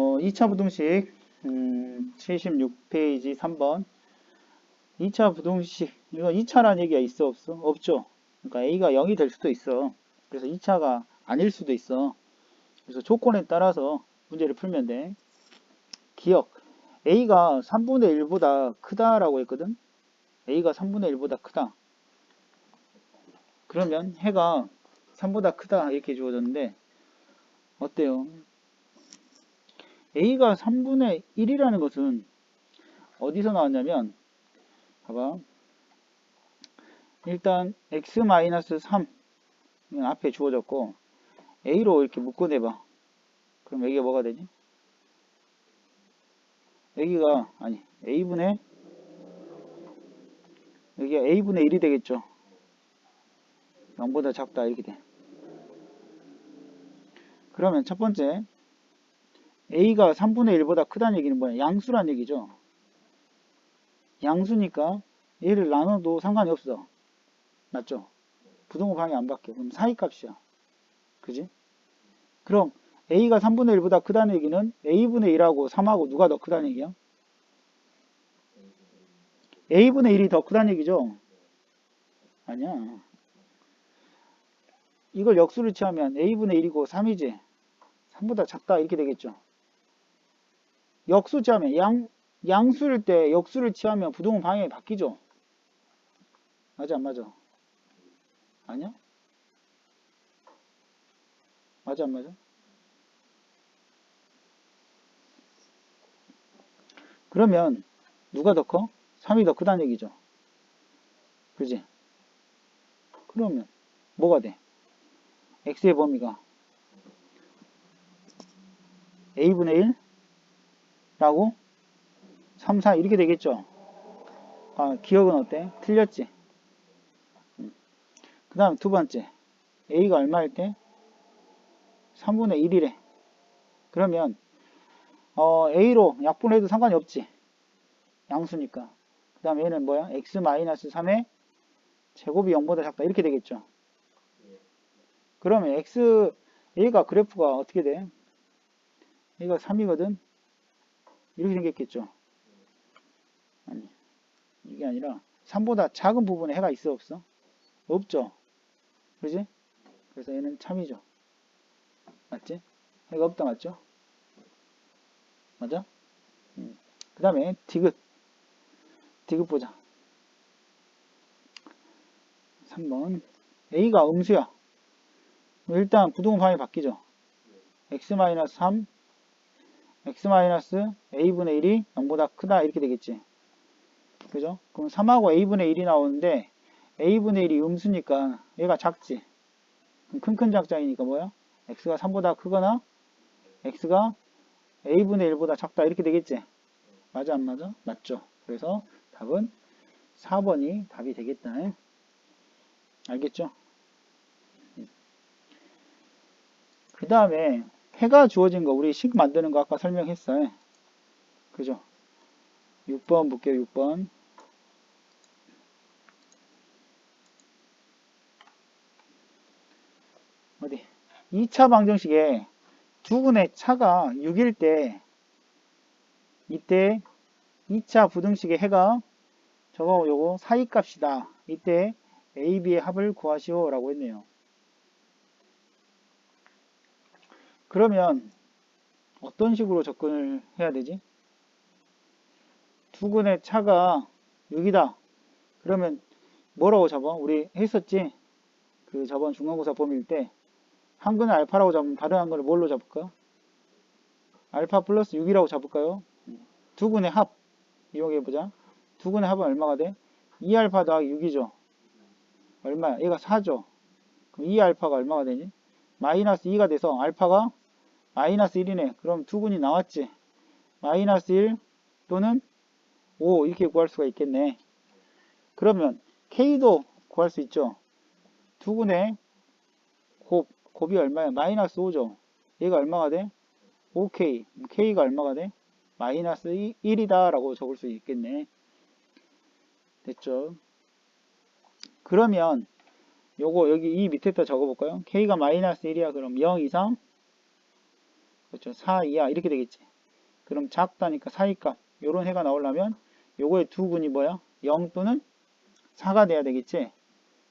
어, 2차 부등식 음, 76페이지 3번 2차 부등식 이거 2차라는 얘기가 있어 없어? 없죠. 그러니까 A가 0이 될 수도 있어. 그래서 2차가 아닐 수도 있어. 그래서 조건에 따라서 문제를 풀면 돼. 기억. A가 3분의 1보다 크다라고 했거든. A가 3분의 1보다 크다. 그러면 해가 3보다 크다 이렇게 주어졌는데 어때요? A가 3분의 1이라는 것은 어디서 나왔냐면 봐봐. 일단 x-3 이건 앞에 주어졌고 A로 이렇게 묶어내봐. 그럼 여기가 뭐가 되지? 여기가 아니 A분의 여기가 A분의 1이 되겠죠. 0보다 작다 이렇게 돼. 그러면 첫 번째 A가 3분의 1보다 크다는 얘기는 뭐야? 양수란 얘기죠. 양수니까 얘를 나눠도 상관이 없어. 맞죠? 부동호 방이 안 바뀌어. 그럼 사이 값이야. 그지? 그럼 A가 3분의 1보다 크다는 얘기는 A분의 1하고 3하고 누가 더 크다는 얘기야? A분의 1이 더 크다는 얘기죠? 아니야. 이걸 역수를 취하면 A분의 1이고 3이지. 3보다 작다 이렇게 되겠죠. 역수 취하면 양, 양수일 때 역수를 취하면 부동호 방향이 바뀌죠. 맞아 안 맞아? 아니야? 맞아 안 맞아? 그러면 누가 더 커? 3이 더 크다는 얘기죠. 그지? 그러면 뭐가 돼? x의 범위가 a분의 1 라고 3, 4 이렇게 되겠죠. 아, 기억은 어때? 틀렸지? 그 다음 두 번째 a가 얼마일 때? 3분의 1이래. 그러면 어, a로 약분해도 상관이 없지. 양수니까. 그 다음 얘는 뭐야? x-3의 제곱이 0보다 작다 이렇게 되겠죠. 그러면 x a가 그래프가 어떻게 돼? 얘가 3이거든. 이렇게 생겼겠죠. 아니, 이게 아니라 3보다 작은 부분에 해가 있어 없어? 없죠. 그지? 그래서 얘는 참이죠. 맞지? 해가 없다 맞죠? 맞아? 음. 그 다음에 디귿. 디귿 보자. 3번. A가 음수야. 일단 부동호 방이 바뀌죠. x-3 x-a분의 1이 0보다 크다 이렇게 되겠지. 그죠? 그럼 3하고 a분의 1이 나오는데 a분의 1이 음수니까 얘가 작지. 큰큰 작자이니까 뭐야? x가 3보다 크거나 x가 a분의 1보다 작다 이렇게 되겠지. 맞아 안 맞아? 맞죠. 그래서 답은 4번이 답이 되겠다. 알겠죠? 그 다음에 해가 주어진 거 우리 식 만드는 거 아까 설명했어요. 그죠? 6번 볼게요. 6번. 어디? 2차 방정식에 두근의 차가 6일 때 이때 2차 부등식의 해가 저거 요거 사이 값이다. 이때 A, B의 합을 구하시오 라고 했네요. 그러면 어떤 식으로 접근을 해야 되지? 두근의 차가 6이다. 그러면 뭐라고 잡아? 우리 했었지? 그 저번 중간고사 범위일 때 한 근을 알파라고 잡으면 다른 한 근을 뭘로 잡을까? 알파 플러스 6이라고 잡을까요? 두 근의 합 이용해보자. 두 근의 합은 얼마가 돼? 2알파 더하기 6이죠. 얼마야? 얘가 4죠. 그럼 2알파가 얼마가 되니? 마이너스 2가 돼서 알파가 마이너스 1이네. 그럼 두근이 나왔지. 마이너스 1 또는 5 이렇게 구할 수가 있겠네. 그러면 K도 구할 수 있죠. 두근의 곱, 곱이 얼마야? 마이너스 5죠. 얘가 얼마가 돼? 5K. K가 얼마가 돼? 마이너스 1이다 라고 적을 수 있겠네. 됐죠? 그러면 요거 여기 이 밑에다 적어볼까요? K가 마이너스 1이야. 그럼 0 이상 그렇죠. 4 이하 이렇게 되겠지. 그럼 작다니까 사이값 요런 해가 나오려면 요거의 두 군이 뭐야? 0 또는 4가 돼야 되겠지.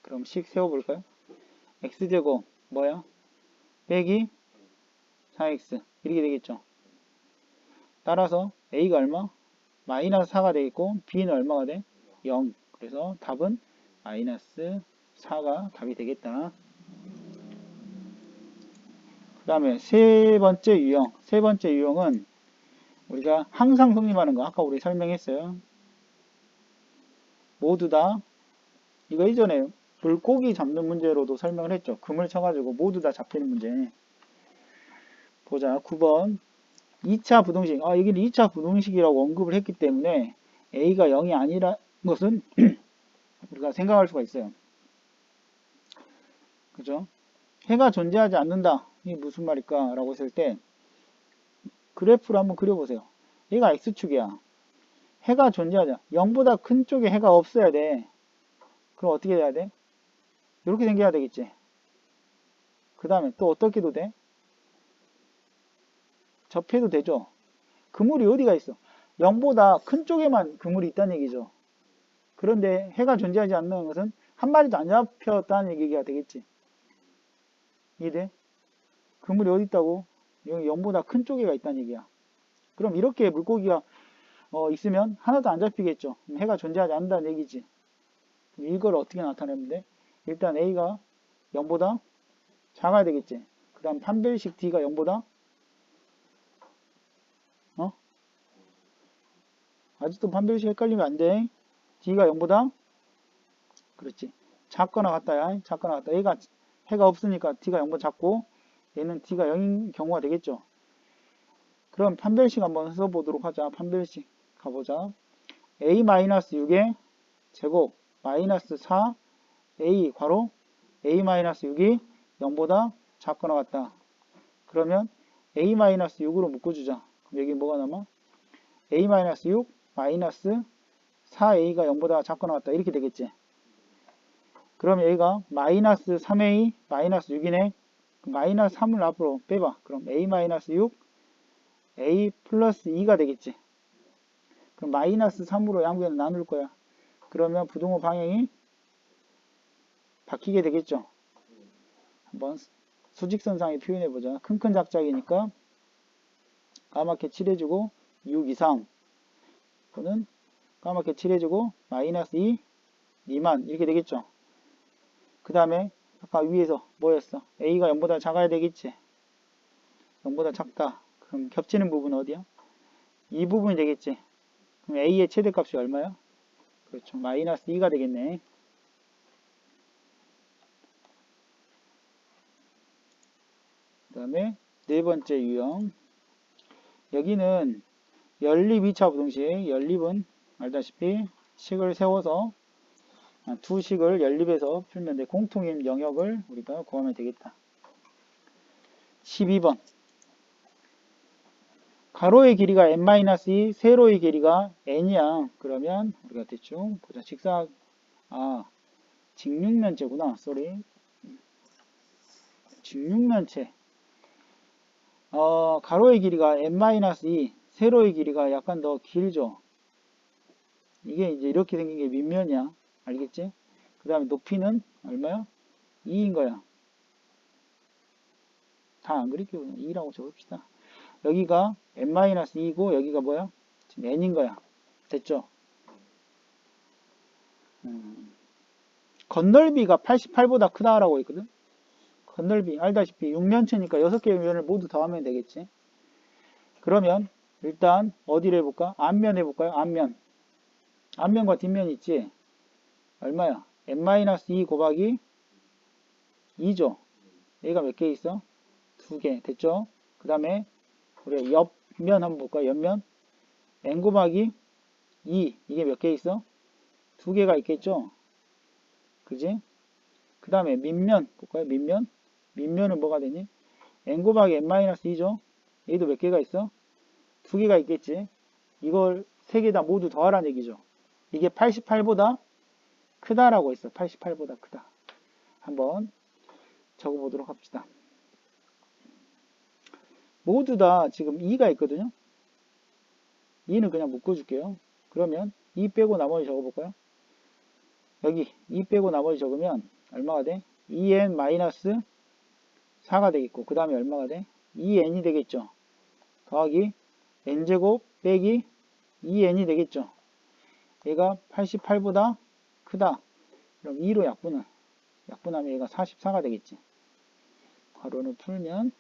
그럼 식 세워볼까요? x제곱 뭐야? 빼기 4x 이렇게 되겠죠. 따라서 a가 얼마? 마이너스 4가 되겠고 b는 얼마가 돼? 0. 그래서 답은 마이너스 4가 답이 되겠다. 그 다음에 세 번째 유형. 세 번째 유형은 우리가 항상 성립하는 거 아까 우리 설명했어요. 모두 다 이거 이전에 물고기 잡는 문제로도 설명을 했죠. 금을 쳐가지고 모두 다 잡히는 문제. 보자. 9번. 2차 부동식. 아, 여기는 2차 부동식이라고 언급을 했기 때문에 A가 0이 아니라 것은 우리가 생각할 수가 있어요. 그죠? 해가 존재하지 않는다. 이게 무슨 말일까? 라고 했을 때 그래프를 한번 그려보세요. 얘가 X축이야. 해가 존재하지 않아. 0보다 큰 쪽에 해가 없어야 돼. 그럼 어떻게 해야 돼? 이렇게 생겨야 되겠지. 그 다음에 또 어떻게도 돼? 접해도 되죠. 그물이 어디가 있어? 0보다 큰 쪽에만 그물이 있다는 얘기죠. 그런데 해가 존재하지 않는 것은 한 마리도 안 잡혔다는 얘기가 되겠지. 이해돼? 그물이 어디 있다고? 여기 0보다 큰 쪽에가 있다는 얘기야. 그럼 이렇게 물고기가 어, 있으면 하나도 안 잡히겠죠. 해가 존재하지 않는다는 얘기지. 이걸 어떻게 나타내면 돼? 일단 A가 0보다 작아야 되겠지. 그 다음 판별식 D가 0보다 어? 아직도 판별식 헷갈리면 안 돼. D가 0보다 그렇지. 작거나 같다야. 작거나 같다. A가 해가 없으니까 D가 0보다 작고 얘는 D가 0인 경우가 되겠죠. 그럼 판별식 한번 써보도록 하자. 판별식 가보자. A-6의 제곱 마이너스 4 A 괄호 A-6이 0보다 작거나 같다. 그러면 A-6으로 묶어주자. 그럼 여기 뭐가 남아? A-6 마이너스 4A가 0보다 작거나 같다. 이렇게 되겠지. 그럼 A가 마이너스 3A 마이너스 6이네. 마이너스 3을 앞으로 빼봐. 그럼 A-6 A 플러스 2가 되겠지. 그럼 마이너스 3으로 양변을 나눌 거야. 그러면 부동호 방향이 바뀌게 되겠죠. 한번 수직선상에 표현해 보자. 큰큰 작작이니까 까맣게 칠해주고 6 이상 또는 까맣게 칠해주고 마이너스 2 미만 이렇게 되겠죠. 그 다음에 아까 위에서 뭐였어? A가 0보다 작아야 되겠지. 0보다 작다. 그럼 겹치는 부분은 어디야? 이 부분이 되겠지. 그럼 A의 최대값이 얼마야? 그렇죠. 마이너스 2가 되겠네. 그 다음에 네 번째 유형. 여기는 연립 2차 부동식. 연립은 알다시피 식을 세워서 두 식을 연립해서 풀면 돼. 공통인 영역을 우리가 구하면 되겠다. 12번. 가로의 길이가 n-2, 세로의 길이가 n이야. 그러면 우리가 대충 보자. 직사 아 직육면체구나. 쏘리. 직육면체. 어, 가로의 길이가 n-2, 세로의 길이가 약간 더 길죠. 이게 이제 이렇게 생긴 게 밑면이야. 알겠지? 그 다음에 높이는 얼마야? 2인 거야. 다 안 그릴게요. 그냥 2라고 적읍시다. 여기가 n-2이고 여기가 뭐야? 지금 n인 거야. 됐죠? 음, 건널비가 88보다 크다라고 있거든? 건널비 알다시피 6면체니까 6개의 면을 모두 더하면 되겠지. 그러면 일단 어디를 해볼까? 앞면 해볼까요? 앞면. 앞면과 뒷면 있지? 얼마야? n-2 곱하기 2죠. 얘가 몇 개 있어? 두 개. 됐죠? 그 다음에 우리 옆면 한번 볼까요? 옆면. n 곱하기 2. 이게 몇 개 있어? 두 개가 있겠죠? 그지? 그 다음에 밑면 볼까요? 밑면. 밑면은 뭐가 되니? n 곱하기 n-2죠? 얘도 몇 개가 있어? 두 개가 있겠지? 이걸 세 개 다 모두 더하라는 얘기죠. 이게 88보다 크다라고 했어. 88보다 크다. 한번 적어보도록 합시다. 모두 다 지금 2가 있거든요. 2는 그냥 묶어줄게요. 그러면 2 빼고 나머지 적어볼까요? 여기 2 빼고 나머지 적으면 얼마가 돼? 2n 마이너스 4가 되겠고 그 다음에 얼마가 돼? 2n이 되겠죠. 더하기 n제곱 빼기 2n이 되겠죠. 얘가 88보다 크다. 그럼 2로 약분은 약분하면 얘가 44가 되겠지. 괄호를 풀면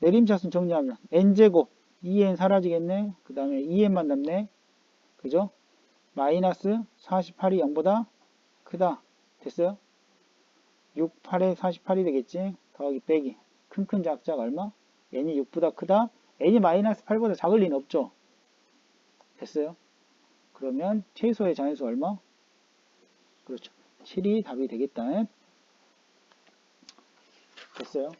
내림차순 정리하면 n제곱 2n 사라지겠네. 그 다음에 2n만 남네. 그죠? 마이너스 48이 0보다 크다. 됐어요? 6, 8에 48이 되겠지? 더하기 빼기. 큰 큰 작작 얼마? n이 6보다 크다. n이 마이너스 8보다 작을 리는 없죠. 됐어요? 그러면 최소의 자연수 얼마? 그렇죠. 7이 답이 되겠다. 됐어요?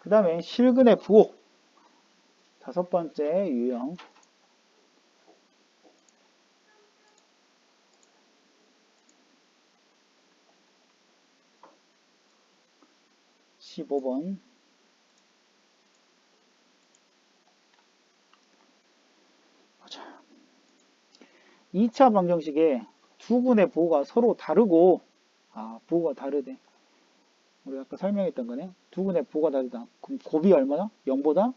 그 다음에 실근의 부호. 다섯 번째 유형. 15번. 2차 방정식에 두 군의 부호가 서로 다르고, 아, 부호가 다르대. 우리 아까 설명했던 거네. 두 군의 부호가 다르다. 그럼 곱이 얼마나? 0보다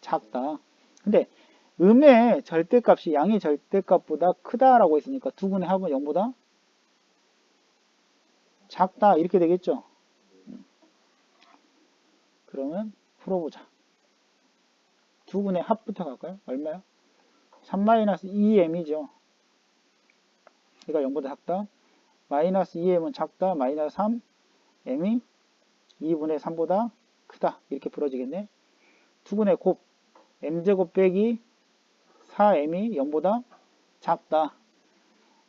작다. 근데 음의 절대값이 양의 절대값보다 크다라고 했으니까 두 군의 합은 0보다 작다 이렇게 되겠죠. 그러면 풀어보자. 두 군의 합부터 갈까요? 얼마요? 3-2m이죠. 얘가 0보다 작다. 마이너스 2m은 작다. 마이너스 3, m이 2분의 3보다 크다. 이렇게 풀어지겠네. 두 군의 곱, m제곱 빼기 4m이 0보다 작다.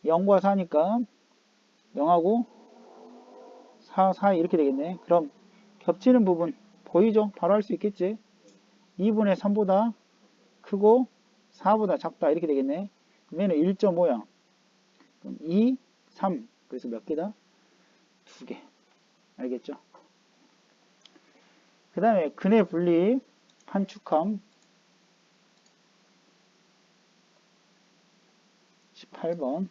0과 4니까 0하고 4, 4 이렇게 되겠네. 그럼 겹치는 부분 보이죠? 바로 할 수 있겠지? 2분의 3보다 크고 4보다 작다 이렇게 되겠네. 그러면 1.5야. 그럼 2, 3 그래서 몇 개다? 두 개. 알겠죠? 그 다음에 근의 분리 판축함 18번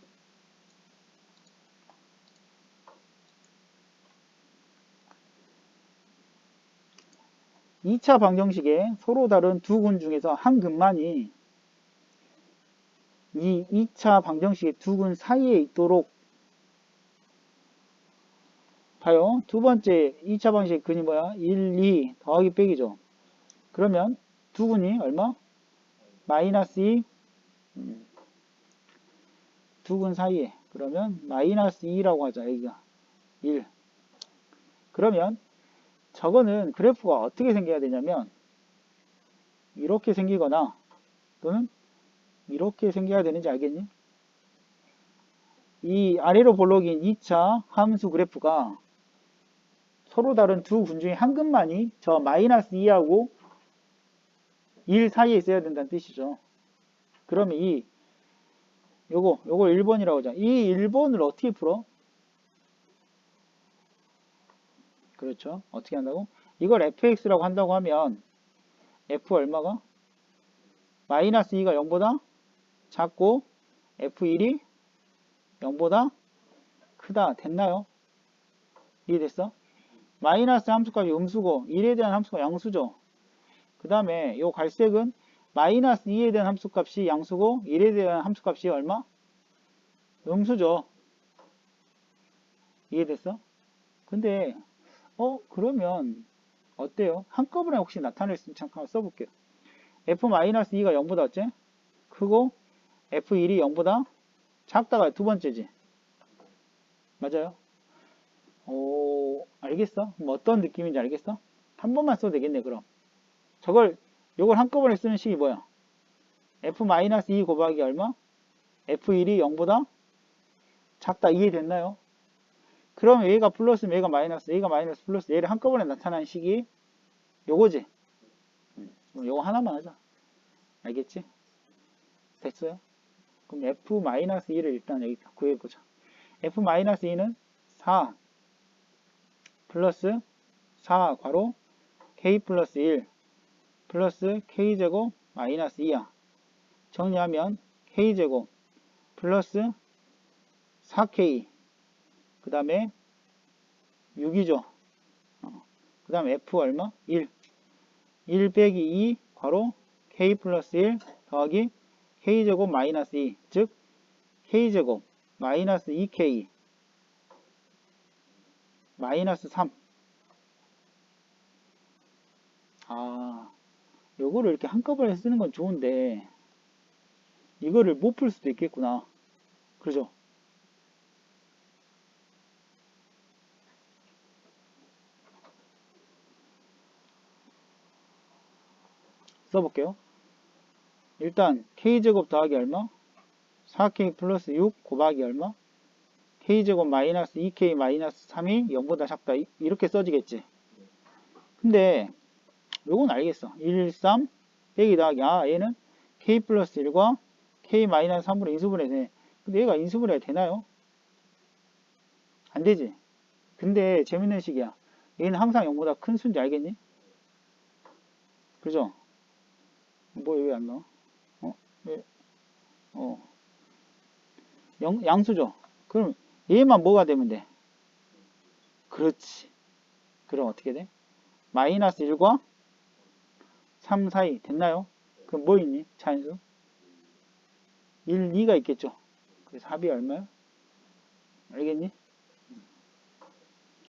2차 방정식에 서로 다른 두근 중에서 한 근만이 이 2차 방정식의 두 근 사이에 있도록 봐요. 두 번째 2차 방식의 근이 뭐야? 1, 2 더하기 빼기죠. 그러면 두 근이 얼마? 마이너스 2 음. 두근 사이에 그러면 마이너스 2라고 하자. 여기가 1 그러면 저거는 그래프가 어떻게 생겨야 되냐면 이렇게 생기거나 또는 이렇게 생겨야 되는지 알겠니? 이 아래로 볼록인 2차 함수 그래프가 서로 다른 두근 중에 한 근만이 저 마이너스 2하고 1 사이에 있어야 된다는 뜻이죠. 그러면 이 요거 요거 1번이라고 하자. 이 1번을 어떻게 풀어? 그렇죠. 어떻게 한다고? 이걸 fx라고 한다고 하면 f 얼마가? 마이너스 2가 0보다 작고 f1이 0보다 크다. 됐나요? 이해됐어? 마이너스 함수값이 음수고 1에 대한 함수가 양수죠. 그 다음에 요 갈색은 마이너스 2에 대한 함수값이 양수고 1에 대한 함수값이 얼마? 음수죠. 이해됐어? 근데 어 그러면 어때요? 한꺼번에 혹시 나타낼 수 있으면 잠깐 써볼게요. f-2가 0보다 어째? 크고 f1이 0보다 작다가 두 번째지. 맞아요? 오 알겠어? 뭐 어떤 느낌인지 알겠어? 한 번만 써도 되겠네 그럼. 저걸 요걸 한꺼번에 쓰는 식이 뭐야? f-2 곱하기 얼마? f1이 0보다 작다 이해됐나요? 그럼 얘가 플러스면 얘가 마이너스, 얘가 마이너스 플러스 얘를 한꺼번에 나타나는 식이 요거지. 음, 요거 하나만 하자. 알겠지? 됐어요? 그럼 f-2를 일단 여기 구해보자. f-2는 4 플러스 4 괄호 k 플러스 1 플러스 k제곱 마이너스 2야. 정리하면 k제곱 플러스 4k 그 다음에 6이죠. 그 다음 f 얼마? 1 1 빼기 2 괄호 k 플러스 1 더하기 k제곱 마이너스 2 즉 k제곱 마이너스 2k 마이너스 3 아, 요거를 이렇게 한꺼번에 쓰는 건 좋은데 이거를 못 풀 수도 있겠구나. 그죠? 써볼게요. 일단 k제곱 더하기 얼마? 4k 플러스 6 곱하기 얼마? k제곱 마이너스 2k 마이너스 3이 0보다 작다. 이- 이렇게 써지겠지. 근데 요건 알겠어. 1, 3 빼기 더하기 아 얘는 k 플러스 1과 k 마이너스 3으로 인수분해 돼. 근데 얘가 인수분해 되나요? 안 되지. 근데 재밌는 식이야. 얘는 항상 0보다 큰 수인지 알겠니? 그죠? 뭐 왜 안 나와? 어? 영, 양수죠? 그럼 얘만 뭐가 되면 돼? 그렇지. 그럼 어떻게 돼? 마이너스 1과 3 사이 됐나요? 그럼 뭐 있니? 차인수? 1, 2가 있겠죠? 그래서 합이 얼마야? 알겠니?